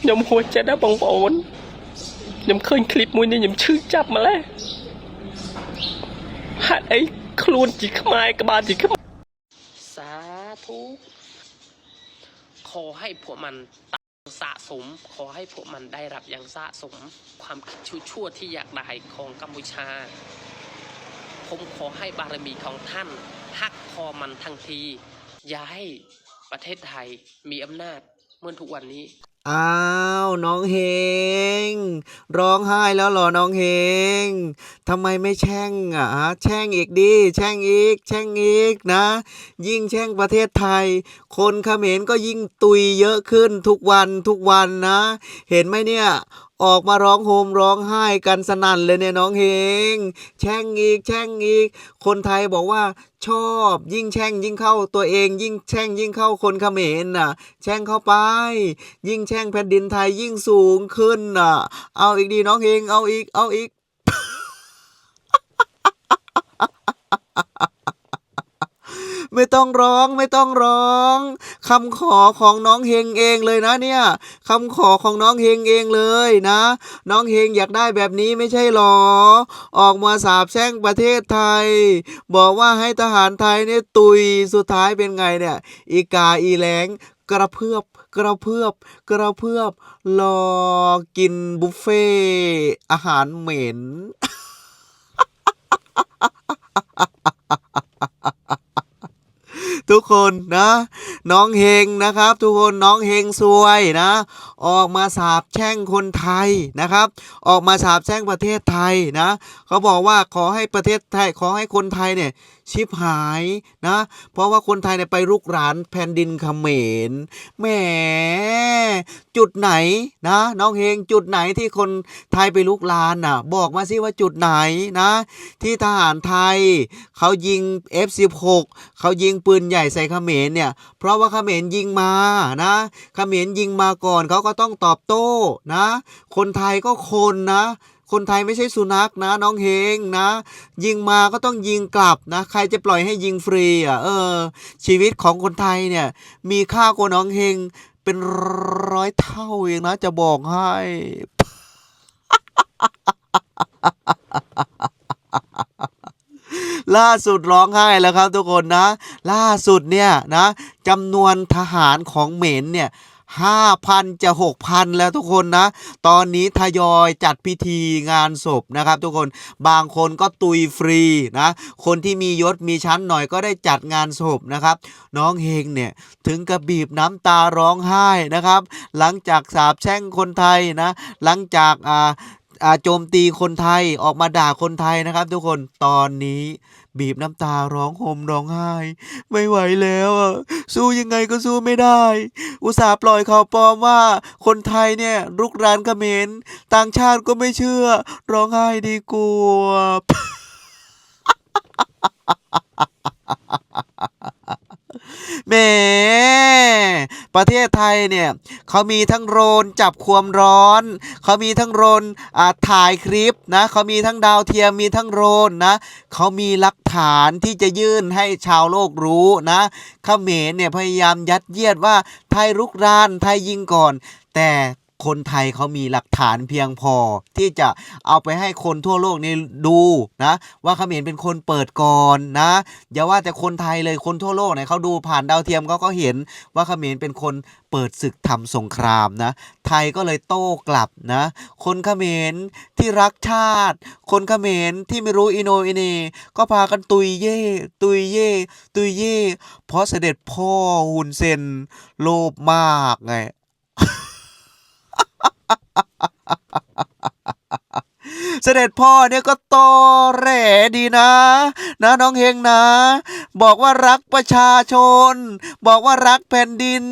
ខ្ញុំហួចចិត្តណាបងប្អូនខ្ញុំឃើញคลิปមួយនេះខ្ញុំឈឺចាប់ម្ល៉េះហាត់អីខ្លួនជាខ្មែរក្បាលជាខ្មែរសាធុขอให้พวกมันตายสะสม ขอให้พวกมันได้รับอย่างสะสม ความคิดชั่วๆที่อยากได้ของกัมพูชา ผมขอให้บารมีของท่านหักคอมันทันที อย่าให้ประเทศไทยมีอำนาจ เหมื่อนทุกวันนี้ อ้าว น้องเฮง ร้องไห้แล้วเหรอน้องเฮงทำไมไม่แช่งอะแช่งอีกดี แช่งอีก แช่งอีกนะ ยิ่งแช่งประเทศไทย คนเขมรก็ยิ่งตุยเยอะขึ้นทุกวันทุกวันนะ เห็นไหมเนี่ย ออกมาร้องโฮมร้องไห้กันสนั่นเลยเนี่ยน้องเฮง แช่งอีกแช่งอีก คนไทยบอกว่าชอบยิ่งแช่งยิ่งเข้าตัวเอง ยิ่งแช่งยิ่งเข้าคนเขมรน่ะ แช่งเข้าไป ยิ่งแช่งแผ่นดินไทยยิ่งสูงขึ้นน่ะ เอาอีกดีน้องเฮงเอาอีกเอาอีกไม่ต้องร้องไม่ต้องร้อง คำขอของน้องเฮงเองเลยนะเนี่ยคำขอของน้องเฮงเองเลยนะ น้องเฮงอยากได้แบบนี้ไม่ใช่หรอ ออกมาสาบแช่งประเทศไทย บอกว่าให้ทหารไทยเนี่ยตุยสุดท้ายเป็นไงเนี่ย อีกาอีแหลงกระเพื่อบกระเพื่อบกระเพื่อบรอกินบุฟเฟ่อาหารเหม็นทุกคนนะ น้องเฮงนะครับ ทุกคนน้องเฮงซวยนะ ออกมาสาบแช่งคนไทยนะครับ ออกมาสาบแช่งประเทศไทยนะเขาบอกว่าขอให้ประเทศไทยขอให้คนไทยเนี่ยชิบหายนะเพราะว่าคนไทยเนี่ยไปรุกรานแผ่นดินเขมรแหมจุดไหนนะน้องเฮงจุดไหนที่คนไทยไปลุกรานน่ะบอกมาสิว่าจุดไหนนะ ที่ทหารไทยเขายิง F16 เขายิงปืนใหญ่ใส่เขมรเนี่ยเพราะว่าเขมรยิงมานะเขมรยิงมาก่อนเขาก็ก็ต้องตอบโต้นะ คนไทยก็คนนะ คนไทยไม่ใช่สุนัขนะ น้องเฮงนะ ยิงมาก็ต้องยิงกลับนะ ใครจะปล่อยให้ยิงฟรีอะเออ ชีวิตของคนไทยเนี่ย มีค่ากว่าน้องเฮงเป็นร้อยเท่าเองนะจะบอกให้ล่าสุดร้องไห้แล้วครับทุกคนนะ ล่าสุดเนี่ยนะจำนวนทหารของเหม็นเนี่ย ห้าพันจะหกพันแล้วทุกคนนะ ตอนนี้ทยอยจัดพิธีงานศพนะครับ ทุกคนบางคนก็ตุยฟรีนะ คนที่มียศมีชั้นหน่อยก็ได้จัดงานศพนะครับ น้องเฮงเนี่ยถึงกับบีบน้ำตาร้องไห้นะครับ หลังจากสาบแช่งคนไทยนะ หลังจากอ่าโจมตีคนไทยออกมาด่าคนไทยนะครับ ทุกคนตอนนี้ บีบน้ำตาร้องห่มร้องไห้ ไม่ไหวแล้วอะสู้ยังไงก็สู้ไม่ได้ อุตส่าห์ปล่อยข่าวปลอมว่า คนไทยเนี่ยรุกรานเขมรต่างชาติก็ไม่เชื่อ ร้องไห้ดีกว่าแหม ประเทศไทยเนี่ยเขามีทั้งโรนจับความร้อน เขามีทั้งโรนถ่ายคลิปนะเขามีทั้งดาวเทียมมีทั้งโรนนะเขามีหลักฐานที่จะยื่นให้ชาวโลกรู้นะเขมรเนี่ยพยายามยัดเยียดว่าไทยรุกรานไทยยิงก่อน แต่ คนไทยเขามีหลักฐานเพียงพอ ที่จะเอาไปให้คนทั่วโลกนี่ดูนะว่าเขมรเป็นคนเปิดก่อนนะอย่าว่าแต่คนไทยเลยคนทั่วโลกเนี่ยเขาดูผ่านดาวเทียมเขาก็เห็นว่าเขมรเป็นคนเปิดศึกทำสงครามนะไทยก็เลยโต้กลับนะคนเขมรที่รักชาติ คนเขมรที่ไม่รู้อิโนอินเนก็พากันตุยเย่ตุยเย่ตุยเย่เพราะเสด็จพ่อฮุนเซนโลภมากไง เสด็จพ่อเนี่ยก็โตแหลดีนะ นะน้องเฮงนะ บอกว่ารักประชาชน บอกว่ารักแผ่นดิน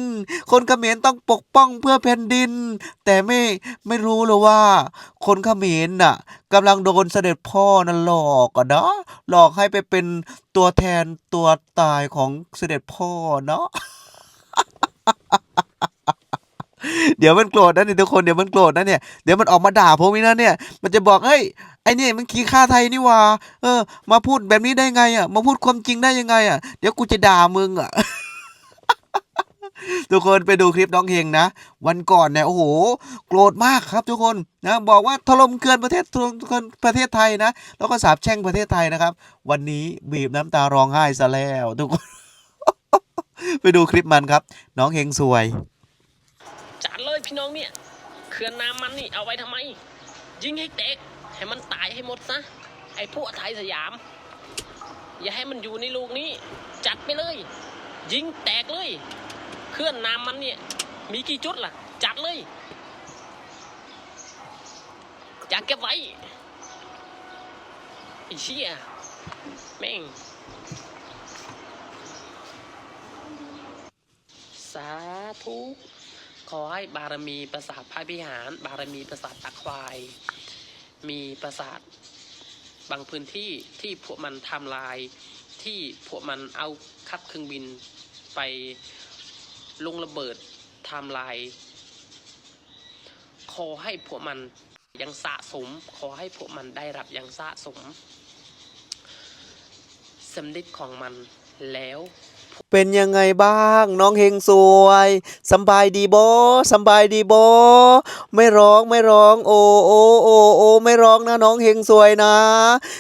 คนเขมรต้องปกป้องเพื่อแผ่นดิน แต่ไม่ไม่รู้เลยว่า คนเขมรน่ะกำลังโดนเสด็จพ่อนั่นหลอกอะนะหลอกให้ไปเป็นตัวแทนตัวตายของเสด็จพ่อเนาะ เดี๋ยวมันโกรธนะเนี่ยทุกคนเดี๋ยวมันโกรธนะเนี่ยเดี๋ยวมันออกมาด่าผมอีกนะเนี่ย มันจะบอกเฮ้ยไอ้นี่มันขี้ข้าไทยนี่ว่าเออ มาพูดแบบนี้ได้ไงอะ มาพูดความจริงได้ยังไงอะเดี๋ยวกูจะด่ามึงอะทุกคนไปดูคลิปน้องเฮงนะ วันก่อนเนี่ยโอ้โห โกรธมากครับทุกคนนะบอกว่าถล่มเกลือนประเทศถล่มเกลือนประเทศไทยนะ แล้วก็สาบแช่งประเทศไทยนะครับ วันนี้บีบน้ำตาร้องไห้ซะแล้ว ทุกคน ไปดูคลิปมันครับ น้องเฮงสวย เลยพี่น้องเนี่ยเขื่อนน้ำมันนี่เอาไว้ทำไม ยิงให้แตกให้มันตายให้หมดซะไอ้พวกไทยสยาม อย่าให้มันอยู่ในลูกนี้ จัดไปเลย ยิงแตกเลยเคลื่อนน้ำมันเนี่ย มีกี่จุดล่ะ จัดเลยอย่าเก็บไว้ไอ้เชี่ยแม่งสาธุ ขอให้บารมีปราสาทพระพิหาร บารมีปราสาทตะควาย มีปราสาทบางพื้นที่ที่พวกมันทำลาย ที่พวกมันเอาขับเครื่องบินไปลงระเบิดทำลาย ขอให้พวกมันยังสะสม ขอให้พวกมันได้รับย่างสะสมสำลิดของมันแล้ว เป็นยังไงบ้าง น้องเฮงสวยสบายดีโบสบายดีโบไม่ร้องไม่ร้อง โอโอโอโอไม่ร้องนะน้องเฮงสวยนะ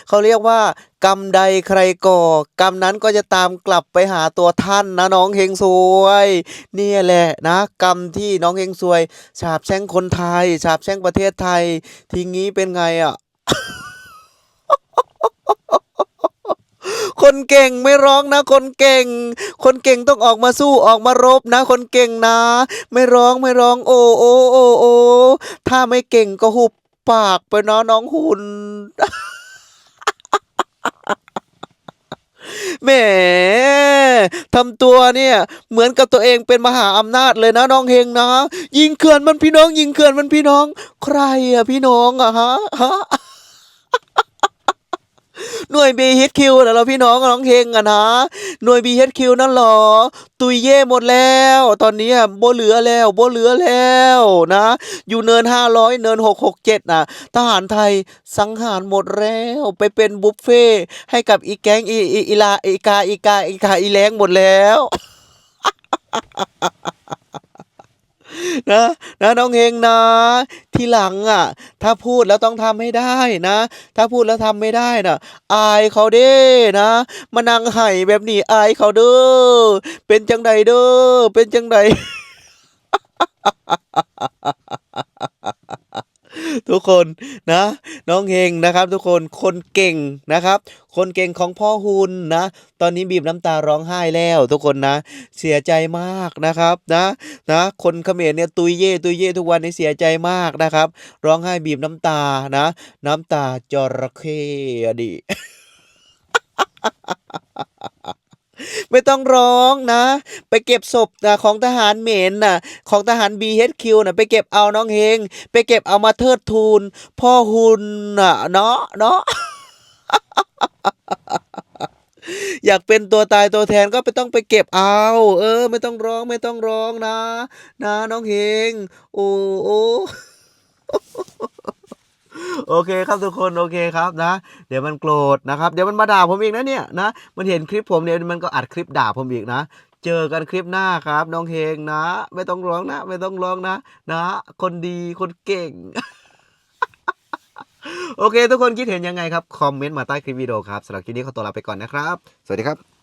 เขาเรียกว่ากรรมใดใครก่อกรรมนั้นก็จะตามกลับไปหาตัวท่านนะน้องเฮงสวยเนี่ยแหละนะ กรรมที่น้องเฮงสวยสาบแช่งคนไทยสาบแช่งประเทศไทย ทีงี้เป็นไงอะ คนเก่งไม่ร้องนะ คนเก่ง คนเก่งต้องออกมาสู้ออกมารบนะ คนเก่งนะ ไม่ร้องไม่ร้องโอโอโอโอถ้าไม่เก่งก็หุบปากไปนะน้องหุ่นแหมทำตัวเนี่ย เหมือนกับตัวเองเป็นมหาอำนาจเลยนะน้องเฮงนะ ยิงเขื่อนมันพี่น้อง ยิงเขื่อนมันพี่น้อง ใครอะพี่น้องอะฮะฮะ หน่วย BHQ นะเราพี่น้องน้องเฮงอะนะ หน่วย BHQ นั่นหรอ ตุยเย่หมดแล้ว ตอนนี้อะโบเหลือแล้วโบเหลือแล้วนะ อยู่เนิน 500 เนิน 667น่ะทหารไทยสังหารหมดแล้วไปเป็นบุฟเฟ่ให้กับอีแก๊งอีอีอีลาอีกาอีกาอีกาอีแรงหมดแล้ว นะนะน้องเฮงนะ ทีหลังอะ ถ้าพูดแล้วต้องทำให้ได้นะ ถ้าพูดแล้วทำไม่ได้น่ะ อายเขาเด้นะมานั่งไห้แบบนี้อายเขาเด้อเป็นจังใดเด้อเป็นจังใด ทุกคนนะ น้องเฮงนะครับ ทุกคนคนเก่งนะครับ คนเก่งของพ่อหุนนะ ตอนนี้บีบน้ำตาร้องไห้แล้ว ทุกคนนะ เสียใจมากนะครับนะนะคนเขมรเนี่ยตุยเย่ตุยเย่ทุกวันนี้เสียใจมากนะครับ ร้องไห้บีบน้ำตานะ น้ำตาจระเข้อดิ ไม่ต้องร้องนะ ไปเก็บศพนะของทหารเหมนน่ะของทหาร BHQ น่ะไปเก็บเอาน้องเฮง ไปเก็บเอามาเทิดทูน พ่อหุนน่ะเนาะเนาะอยากเป็นตัวตายตัวแทนก็ไปต้องไปเก็บเอา เออ ไม่ต้องร้องไม่ต้องร้องนะ นะน้องเฮง โอ้โอ้ โอเคครับทุกคนโอเคครับนะ เดี๋ยวมันโกรธนะครับ เดี๋ยวมันมาด่าผมอีกนะเนี่ยนะ มันเห็นคลิปผมเนี่ยมันก็อัดคลิปด่าผมอีกนะเจอกันคลิปหน้าครับ น้องเฮงนะ ไม่ต้องร้องนะ ไม่ต้องร้องนะ นะ คนดีคนเก่ง โอเค ทุกคนคิดเห็นยังไงครับ คอมเมนต์มาใต้คลิปวิดีโอครับสำหรับคลิปนี้ขอตัวลาไปก่อนนะครับ สวัสดีครับ